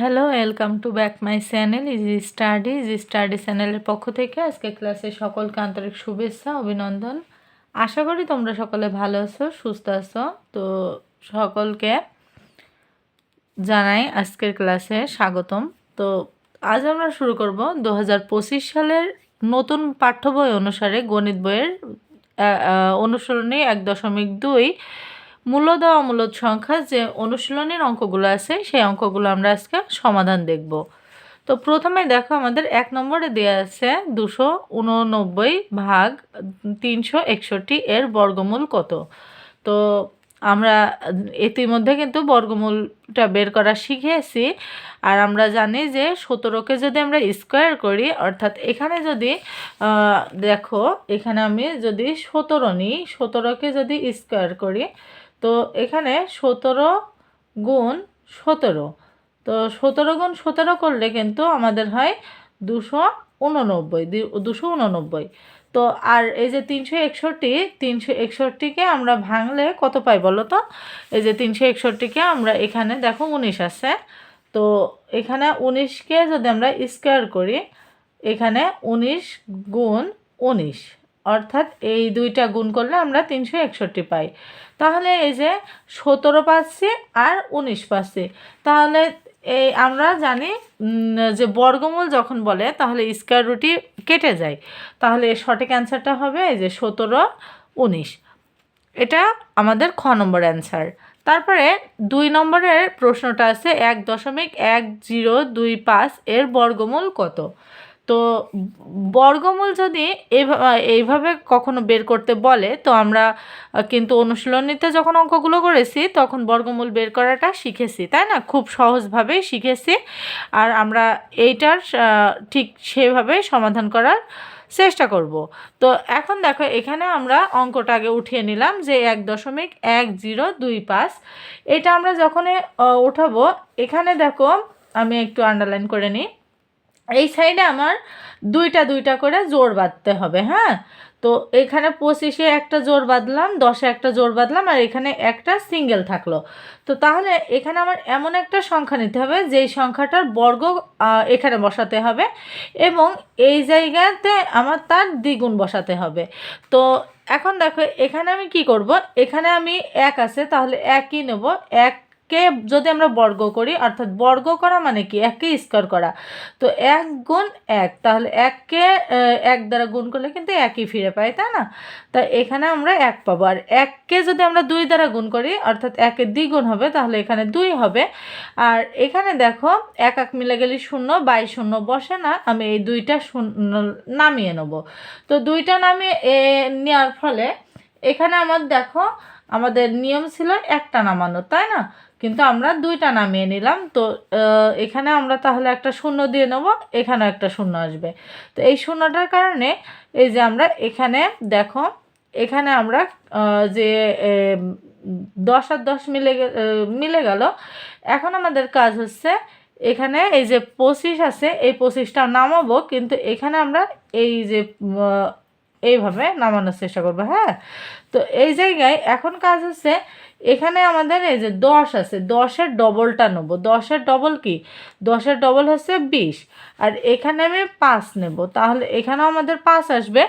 Hello welcome to back my channel easy study easy study চ্যানেলের পক্ষ থেকে আজকে ক্লাসে সকলকে আন্তরিক শুভেচ্ছা অভিনন্দন। আশা করি তোমরা সকলে ভালো আছো সুস্থ আছো। তো সকলকে জানাই আজকের ক্লাসে স্বাগতম। তো আজ আমরা শুরু করব দু হাজার পঁচিশ সালের নতুন পাঠ্য বই অনুসারে গণিত বইয়ের আহ, এক দশমিক দুই। মূলদ অমূলদ সংখ্যা যে অনুশীলনের অঙ্কগুলো আছে, সেই অঙ্কগুলো আমরা আজকে সমাধান দেখব। তো প্রথমে দেখো আমাদের এক নম্বরে দেওয়া আছে দুশো উননব্বই ভাগ তিনশো একষট্টি এর বর্গমূল কত? তো আমরা ইতিমধ্যে কিন্তু বর্গমূলটা বের করা শিখেছি আর আমরা জানি যে সতেরোকে যদি আমরা স্কোয়ার করি, অর্থাৎ এখানে যদি দেখো এখানে আমি যদি সতেরো নিই, সতেরোকে যদি স্কোয়ার করি তো এখানে সতেরো গুণ সতেরো। তো সতেরো গুণ সতেরো করলে কিন্তু আমাদের হয় দুশো উননব্বই দুশো উননব্বই। তো আর এই যে তিনশো একষট্টি, তিনশো একষট্টিকে আমরা ভাঙলে কত পাই বলো তো? এই যে তিনশো একষট্টিকে আমরা এখানে দেখো উনিশ আছে। তো এখানে উনিশকে যদি আমরা স্কোয়ার করি, এখানে উনিশ গুণ উনিশ। অর্থাৎ এই দুইটা গুণ করলে আমরা তিনশো একষট্টি পাই। তাহলে এই যে সতেরো পাচ্ছি আর উনিশ পাচ্ছি। তাহলে এই আমরা জানি যে বর্গমূল যখন বলে, তাহলে স্কোয়ার রুটি কেটে যায়। তাহলে সঠিক অ্যান্সারটা হবে এই যে সতেরো, উনিশ। এটা আমাদের খ নম্বর অ্যান্সার তারপরে দুই নম্বরের প্রশ্নটা আছে এক দশমিক এক জিরো দুই পাঁচ এর বর্গমূল কত? তো বর্গমূল যদি এইভাবে কখনো বের করতে বলে, তো আমরা কিন্তু অনুশীলনীতে যখন অঙ্কগুলো করেছি, তখন বর্গমূল বের করাটা শিখেছি, তাই না? খুব সহজভাবেই শিখেছি। আর আমরা এইটার ঠিক সেভাবেই সমাধান করার চেষ্টা করব। তো এখন দেখো, এখানে আমরা অঙ্কটা আগে উঠিয়ে নিলাম যে এক দশমিক এক জিরো দুই পাঁচ। এটা আমরা যখন উঠাবো, এখানে দেখো, আমি একটু আন্ডারলাইন করে নিই। এই সাইডে আমার দুইটা দুইটা করে জোর বাঁধতে হবে হ্যাঁ? তো এখানে পঁচিশে একটা জোর বাঁধলাম, দশে একটা জোর বাঁধলাম, আর এখানে একটা সিঙ্গেল থাকল। তো তাহলে এখানে আমার এমন একটা সংখ্যা নিতে হবে, যেই সংখ্যাটার বর্গ এখানে বসাতে হবে এবং এই জায়গাতে আমার তার দ্বিগুণ বসাতে হবে। তো এখন দেখো, এখানে আমি কি করব? এখানে আমি এক আছে, তাহলে একই নেব এককে যদি আমরা বর্গ করি, অর্থাৎ বর্গ করা মানে কি? এককে স্কোয়ার করা। তো এক গুণ এক, তাহলে এককে এক দ্বারা গুণ করলে কিন্তু একই ফিরে পাই, তাই না? তা এখানে আমরা এক পাবো। আর এককে যদি আমরা দুই দ্বারা গুণ করি, অর্থাৎ একের দ্বিগুণ হবে, তাহলে এখানে দুই হবে। আর এখানে দেখো, এক এক মিলে গেলে শূন্য, বাই শূন্য বসে না, আমি এই দুইটা শূন্য নামিয়ে নেব। তো দুইটা নামিয়ে নেওয়ার ফলে এখানে আমার দেখো, আমাদের নিয়ম ছিল একটা নামানো, তাই না? কিন্তু আমরা দুইটা নামিয়ে নিলাম। তো এখানে আমরা তাহলে একটা শূন্য দিয়ে নেব এখানে একটা শূন্য আসবে। তো এই শূন্যটার কারণে এই যে আমরা এখানে দেখো, এখানে আমরা যে দশ আর দশ মিলে মিলে গেল। এখন আমাদের কাজ হচ্ছে এখানে এই যে পঁচিশ আছে, এই পঁচিশটা নামাবো, কিন্তু এখানে আমরা এই যে এইভাবে নামানোর চেষ্টা করব হ্যাঁ? তো এই জায়গায় এখন কাজ হচ্ছে এখানে আমাদের এই যে দশ আছে, দশের ডবলটা নেব। দশের ডবল কি? দশের ডবল হচ্ছে বিশ। আর এখানে আমি পাঁচ নেব। তাহলে এখানেও আমাদের পাঁচ আসবে।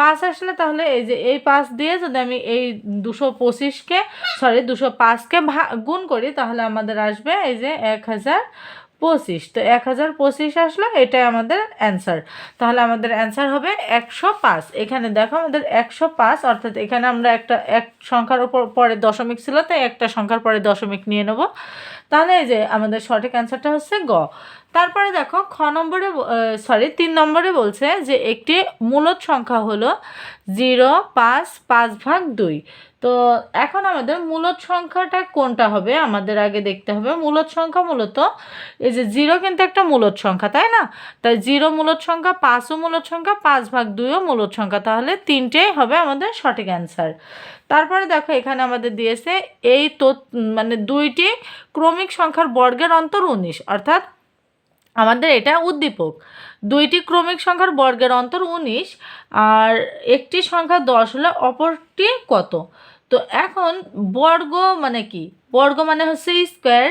পাঁচ আসলে তাহলে এই যে এই পাঁচ দিয়ে যদি আমি এই দুশো পঁচিশকে সরি দুশো পাঁচকে ভা গুণ করি, তাহলে আমাদের আসবে এই যে এক হাজার পঁচিশ, তো এক হাজার পঁচিশ আসলো, এটাই আমাদের অ্যান্সার তাহলে আমাদের অ্যান্সার হবে একশো পাঁচ। এখানে দেখো আমাদের একশো পাঁচ, অর্থাৎ এখানে আমরা একটা এক সংখ্যার উপর পরে দশমিক ছিল, তাই একটা সংখ্যার পরে দশমিক নিয়ে নেব। তাহলে যে আমাদের সঠিক অ্যান্সারটা হচ্ছে গ। তারপরে দেখো, খ নম্বরে সরি তিন নম্বরে বলছে যে একটি মূলত সংখ্যা হলো জিরো, পাঁচ পাঁচ ভাগ দুই। তো এখন আমাদের মূলত সংখ্যাটা কোনটা হবে? আমাদের আগে দেখতে হবে। মূলত সংখ্যা মূলত, এই যে জিরো কিন্তু একটা মূলত সংখ্যা, তাই না? তাই জিরো মূলত সংখ্যা, পাঁচও মূলত সংখ্যা, পাঁচ ভাগ দুইও মূলত সংখ্যা। তাহলে তিনটেই হবে আমাদের সঠিক অ্যান্সার তারপরে দেখো এখানে আমাদের দিয়েছে এই তো মানে দুইটি ক্রমিক সংখ্যার বর্গের অন্তর উনিশ, অর্থাৎ আমাদের এটা উদ্দীপক। দুইটি ক্রমিক সংখ্যার বর্গের অন্তর উনিশ আর একটি সংখ্যা দশ হলে অপরটি কত? তো এখন বর্গ মানে কি? বর্গ মানে হচ্ছে স্কোয়ার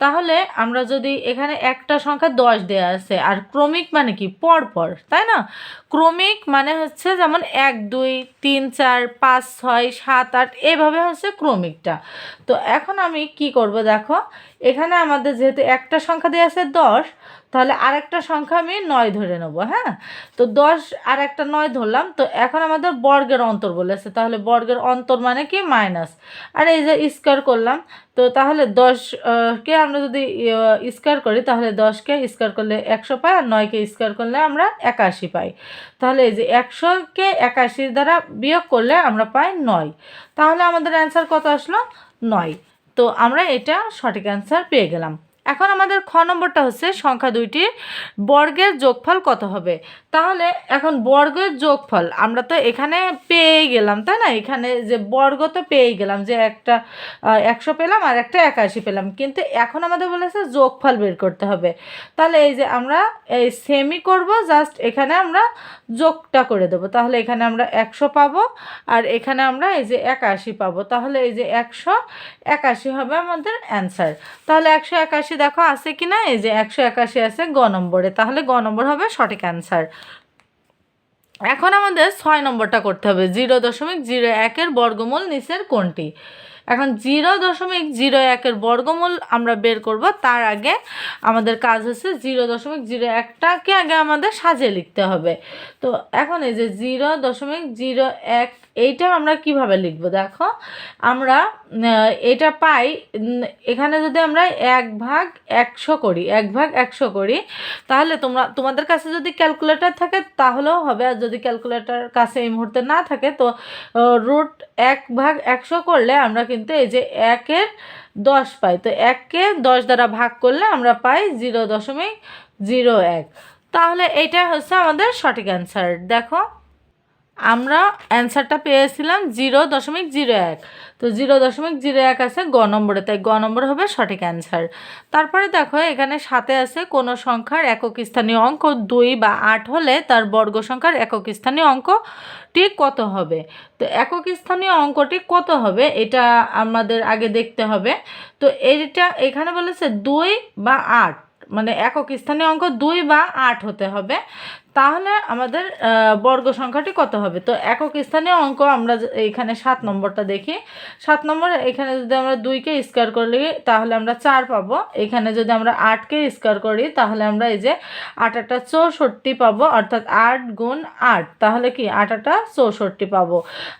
তাহলে আমরা যদি এখানে একটা সংখ্যা দশ দেওয়া আছে, আর ক্রমিক মানে কি? পরপর পর তাই না? ক্রমিক মানে হচ্ছে যেমন এক, দুই, তিন, চার, পাঁচ, ছয়, সাত, আট, এভাবে হচ্ছে ক্রমিকটা। তো এখন আমি কি করব দেখো? এখানে আমাদের যেহেতু একটা সংখ্যা দেওয়া আছে দশ তাহলে আরেকটা সংখ্যা আমি নয় ধরে নেব হ্যাঁ? তো দশ আর একটা নয় ধরলাম, তো এখন আমাদের বর্গের অন্তর বলেছে, তাহলে বর্গের অন্তর মানে কি? মাইনাস। আর এই যে স্কোয়ার করলাম, তো তাহলে দশ কে আমরা যদি স্কোয়ার করি, তাহলে দশকে স্কোয়ার করলে একশো পাই, আর নয়কে স্কোয়ার করলে আমরা একাশি পাই। তাহলে এই যে একশোকে একাশি দ্বারা বিয়োগ করলে আমরা পাই নয়। তাহলে আমাদের অ্যান্সার কত আসলো? নয়। তো আমরা এটা সঠিক অ্যান্সার পেয়ে গেলাম। এখন আমাদের খ নম্বরটা হচ্ছে সংখ্যা দুইটির বর্গের যোগফল কত হবে? তাহলে এখন বর্গের যোগফল আমরা তো এখানে পেয়েই গেলাম, তাই না? এখানে যে বর্গ তো পেয়েই গেলাম, যে একটা একশো পেলাম আর একটা একাশি পেলাম। কিন্তু এখন আমাদের বলেছে যোগফল বের করতে হবে। তাহলে এই যে আমরা এই সেমি করব জাস্ট এখানে আমরা যোগটা করে দেবো। তাহলে এখানে আমরা একশো পাবো আর এখানে আমরা এই যে একাশি পাবো। তাহলে এই যে একশো, একাশি হবে আমাদের অ্যান্সার তাহলে একশো একাশি দেখো, আছে কি না? এই যে একশো একাশি আছে গ নম্বরে। তাহলে গ নম্বর হবে সঠিক অ্যান্সার এখন আমাদের ছয় নম্বরটা করতে হবে। জিরো দশমিক জিরো একের বর্গমূল নিচের কোনটি? এখন জিরো দশমিক জিরো একের বর্গমূল আমরা বের করব। তার আগে আমাদের কাজ হচ্ছে জিরো দশমিক জিরো একটাকে আগে আমাদের সাজিয়ে লিখতে হবে। তো এখন এই যে জিরো দশমিক জিরো এক এইটা আমরা কীভাবে লিখব? দেখো, আমরা এটা পাই এখানে যদি আমরা এক ভাগ একশো করি, এক ভাগ একশো করি, তাহলে তোমরা, তোমাদের কাছে যদি ক্যালকুলেটার থাকে, তাহলেও হবে। আর যদি ক্যালকুলেটার কাছে এই মুহূর্তে না থাকে, তো রুট এক ভাগ একশো করলে আমরা কিন্তু এই যে একের দশ পাই। তো এককে দশ দ্বারা ভাগ করলে আমরা পাই জিরো দশমিক জিরো এক। তাহলে এইটা হচ্ছে আমাদের সঠিক অ্যান্সার। দেখো আমরা অ্যান্সারটা পেয়েছিলাম জিরো দশমিক জিরো এক। তো জিরো দশমিক জিরো এক আছে গ নম্বরে, তাই গ নম্বর হবে সঠিক অ্যান্সার তারপরে দেখো এখানে সাথে আছে কোনো সংখ্যার একক স্থানীয় অঙ্ক, দুই বা আট হলে তার বর্গ সংখ্যার একক স্থানীয় অঙ্কটি কত হবে? তো একক স্থানীয় অঙ্কটি কত হবে? এটা আমাদের আগে দেখতে হবে। তো এইটা এখানে বলেছে দুই বা আট মানে একক স্থানীয় অঙ্ক দুই বা আট হতে হবে। তাহলে আমাদের বর্গ সংখ্যাটি কত হবে? তো একক স্থানীয় অঙ্ক আমরা এখানে সাত নম্বরটা দেখি। সাত নম্বর, এখানে যদি আমরা দুইকে স্কোয়ার করি তাহলে আমরা চার পাবো। এখানে যদি আমরা আটকে স্কোয়ার করি, তাহলে আমরা এই যে আট আটটা চৌষট্টি পাবো, অর্থাৎ আট গুণ আট। তাহলে কি? আট আটটা চৌষট্টি পাবো।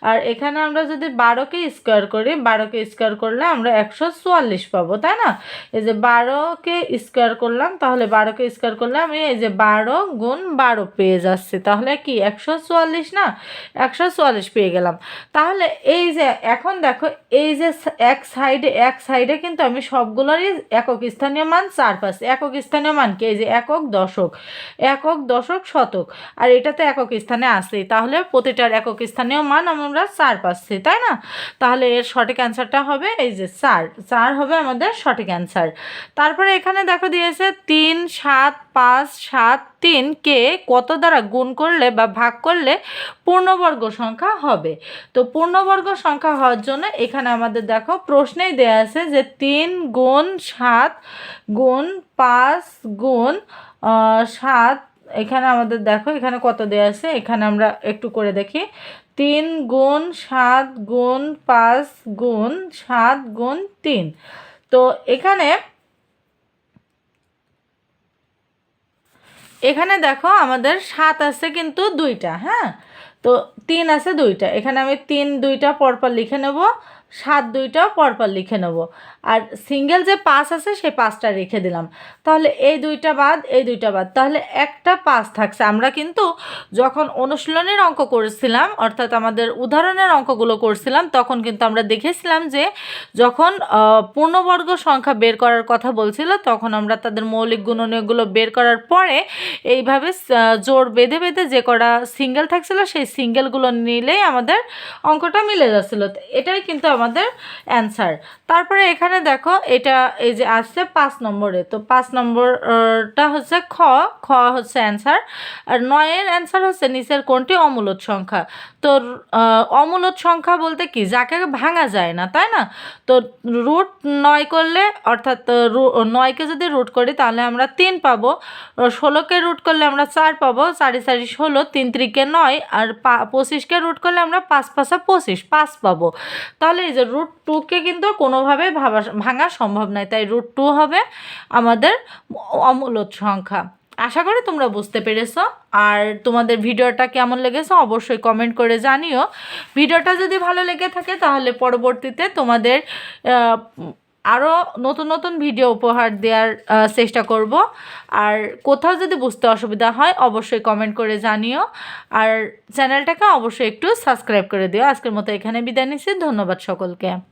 আর এখানে আমরা যদি বারোকে স্কোয়ার করি বারোকে স্কোয়ার করলে আমরা একশো চুয়াল্লিশ পাবো, তাই না? এই যে বারোকে স্কোয়ার করলাম, তাহলে বারোকে স্কোয়ার করলে আমি এই যে বারো গুণ বারো পেয়ে যাচ্ছি। তাহলে কি একশো চুয়াল্লিশ না? একশো চুয়াল্লিশ পেয়ে গেলাম। তাহলে এই যে, এখন দেখো, এই যে এক সাইডে এক সাইডে কিন্তু আমি সবগুলোরই একক স্থানীয় মান চার পাচ্ছি একক স্থানীয় মান কি? এই যে একক, দশক। একক, দশক, শতক। আর এটাতে একক স্থানে আসেই। তাহলে প্রতিটার একক স্থানীয় মান আমরা চার পাচ্ছি, তাই না? তাহলে এর সঠিক অ্যান্সারটা হবে এই যে চার। চার হবে আমাদের সঠিক অ্যান্সার। তারপরে এখানে দেখো দিয়েছে তিন, সাত পাঁচ, সাত, তিন, কে কত দ্বারা গুণ করলে বা ভাগ করলে পূর্ণবর্গ সংখ্যা হবে? তো পূর্ণবর্গ সংখ্যা হওয়ার জন্য এখানে আমাদের দেখো প্রশ্নেই দেয়া আছে যে তিন গুণ সাত গুণ পাঁচ গুণ সাত, এখানে আমাদের দেখো এখানে কত দেয়া আছে? এখানে আমরা একটু করে দেখি। তিন গুণ সাত গুণ পাঁচ গুণ সাত গুণ তিন। তো এখানে এখানে দেখো আমাদের সাত আছে কিন্তু দুইটা হ্যাঁ? তো তিন আছে দুইটা। এখানে আমি তিন, দুইটা পরপর লিখে নেব। সাত দুইটাও পরপর লিখে নেব। আর সিঙ্গেল যে পাঁচ আছে, সেই পাঁচটা রেখে দিলাম। তাহলে এই দুইটা বাদ, এই দুইটা বাদ। তাহলে একটা পাঁচ থাকছে। আমরা কিন্তু যখন অনুশীলনের অঙ্ক করেছিলাম, অর্থাৎ আমাদের উদাহরণের অঙ্কগুলো করছিলাম, তখন কিন্তু আমরা দেখেছিলাম যে যখন পূর্ণবর্গ সংখ্যা বের করার কথা বলছিল, তখন আমরা তাদের মৌলিক গুণনীয়কগুলো বের করার পরে এইভাবে জোর বেঁধে বেঁধে যে কটা সিঙ্গেল থাকছিল, সেই সিঙ্গেলগুলো নিলেই আমাদের অঙ্কটা মিলে যাচ্ছিল। এটাই কিন্তু আমাদের অ্যান্সার তারপরে এখানে দেখো, এটা এই যে আসছে পাঁচ নম্বরে। তো পাঁচ নম্বরটা হচ্ছে খ খ হচ্ছে অ্যান্সার আর নয়ের অ্যান্সার হচ্ছে নিচের কোনটি? অমূলত সংখ্যা। তো অমূলত সংখ্যা বলতে কি? যাকে ভাঙা যায় না, তাই না? তো রুট নয় করলে, অর্থাৎ নয়কে যদি রুট করি, তাহলে আমরা তিন পাবো। ষোলোকে রুট করলে আমরা চার পাবো। চারি চারি, ষোলো, তিন ত্রিকে নয়, আর পঁচিশকে রুট করলে আমরা পাঁচ, পাঁচা পঁচিশ, পাঁচ পাবো। তাহলে এই যে রুট টুকে কিন্তু কোনোভাবে ভাবা ভাঙা সম্ভব নয়। তাই রুট টু হবে আমাদের অমূলত সংখ্যা। আশা করি তোমরা বুঝতে পেরেছ। আর তোমাদের ভিডিওটা কেমন লেগেছে অবশ্যই কমেন্ট করে জানিও। ভিডিওটা যদি ভালো লেগে থাকে তাহলে পরবর্তীতে তোমাদের আরও নতুন নতুন ভিডিও উপহার দেওয়ার চেষ্টা করব। আর কোথাও যদি বুঝতে অসুবিধা হয়, অবশ্যই কমেন্ট করে জানিও। আর চ্যানেলটাকে অবশ্যই একটু সাবস্ক্রাইব করে দিও। আজকের মতো এখানে বিদায় নিচ্ছি। ধন্যবাদ সকলকে।